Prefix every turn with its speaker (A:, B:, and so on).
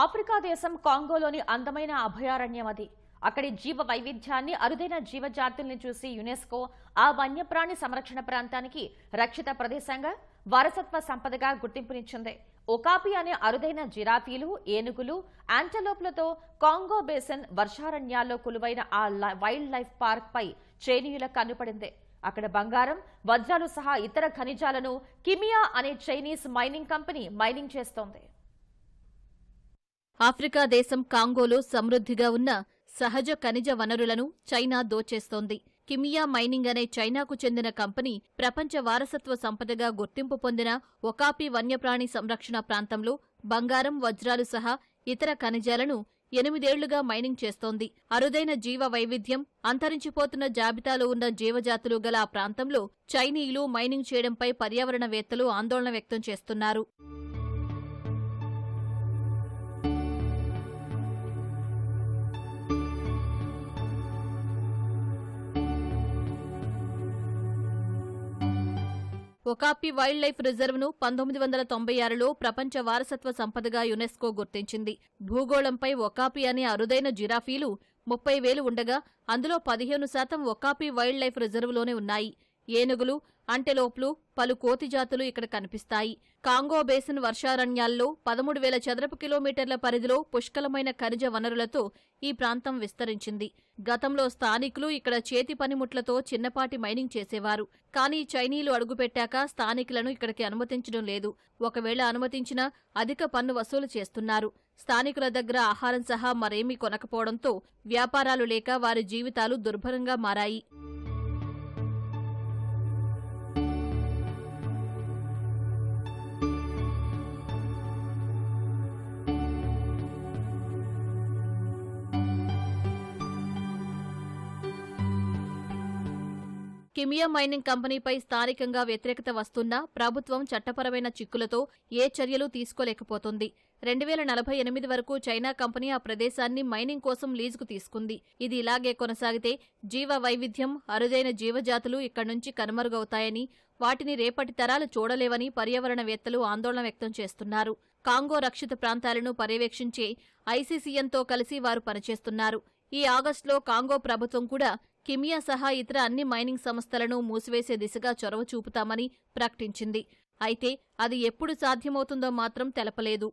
A: Africa దేశం కాంగోలోని అందమైన అభయారణ్యం అది అక్కడి జీవ వైవిధ్యాన్ని అరుదైన జీవజాతుల్ని చూసి యునెస్కో ఆ వన్యప్రాణి సంరక్షణ ప్రాంతానికి రక్షిత ప్రదేశంగా వారసత్వ సంపదగా గుర్తింపునిచ్చింది. ఒకాపి అనే అరుదైన జిరాఫీలు ఏనుగులు యాంటలోప్లతో కాంగో బేసిన్ వర్షారణ్యాల్లో కొలువైన ఆ వైల్డ్ లైఫ్ పార్క్ పై చైనీయుల కన్నుపడింది. అక్కడ బంగారం వజ్రాలు సహా ఇతర ఖనిజాలను కిమియా అనే చైనీస్ మైనింగ్ కంపెనీ మైనింగ్ చేస్తోంది.
B: ఆఫ్రికా దేశం కాంగోలో సమృద్ధిగా ఉన్న సహజ ఖనిజ వనరులను చైనా దోచేస్తోంది. కిమియా మైనింగ్ అనే చైనాకు చెందిన కంపెనీ ప్రపంచ వారసత్వ సంపదగా గుర్తింపు పొందిన ఒకాపి వన్యప్రాణి సంరక్షణ ప్రాంతంలో బంగారం వజ్రాలు సహా ఇతర ఖనిజాలను ఎనిమిదేళ్ళుగా మైనింగ్ చేస్తోంది. అరుదైన జీవ వైవిధ్యం అంతరించిపోతున్న జాబితాలో ఉన్న జీవజాతులు గల ఆ ప్రాంతంలో చైనీయులు మైనింగ్ చేయడంపై పర్యావరణవేత్తలు ఆందోళన వ్యక్తం చేస్తున్నారు. ఒకాపి వైల్డ్ లైఫ్ రిజర్వ్ను పంతొమ్మిది వందల తొంభై ఆరులో ప్రపంచ వారసత్వ సంపదగా యునెస్కో గుర్తించింది. భూగోళంపై ఒకాపి అనే అరుదైన జిరాఫీలు ముప్పై వేలు ఉండగా అందులో పదిహేను శాతం ఒకాపి వైల్డ్ లైఫ్ రిజర్వ్లోనే ఉన్నాయి. ఏనుగులు అంటెలోపులు పలు కోతి జాతులు ఇక్కడ కనిపిస్తాయి. కాంగో బేసిన్ వర్షారణ్యాల్లో పదమూడు వేల చదరపు కిలోమీటర్ల పరిధిలో పుష్కలమైన ఖనిజ వనరులతో ఈ ప్రాంతం విస్తరించింది. గతంలో స్థానికులు ఇక్కడ చేతి పనిముట్లతో చిన్నపాటి మైనింగ్ చేసేవారు. కానీ చైనీయులు అడుగుపెట్టాక స్థానికులను ఇక్కడికి అనుమతించడం లేదు. ఒకవేళ అనుమతించినా అధిక పన్ను వసూలు చేస్తున్నారు. స్థానికుల దగ్గర ఆహారం సహా మరేమీ కొనకపోవడంతో వ్యాపారాలు లేక వారి జీవితాలు దుర్భరంగా మారాయి. కిమియా మైనింగ్ కంపెనీపై స్థానికంగా వ్యతిరేకత వస్తున్నా ప్రభుత్వం చట్టపరమైన చిక్కులతో ఏ చర్యలు తీసుకోలేకపోతుంది. రెండు వేల నలభై ఎనిమిది వరకు చైనా కంపెనీ ఆ ప్రదేశాన్ని మైనింగ్ కోసం లీజుకు తీసుకుంది. ఇది ఇలాగే కొనసాగితే జీవ వైవిధ్యం అరుదైన జీవజాతులు ఇక్కడి నుంచి కనుమరుగవుతాయని వాటిని రేపటి తరాలు చూడలేవని పర్యావరణవేత్తలు ఆందోళన వ్యక్తం చేస్తున్నారు. కాంగో రక్షిత ప్రాంతాలను పర్యవేక్షించే ఐసీసీఎన్తో కలిసి వారు పనిచేస్తున్నారు. ఈ ఆగస్టులో కాంగో ప్రభుత్వం కూడా కిమియా సహా ఇతర అన్ని మైనింగ్ సంస్థలను మూసివేసే దిశగా చొరవ చూపుతామని ప్రకటించింది. అయితే అది ఎప్పుడు సాధ్యమవుతుందో మాత్రం తెలపలేదు.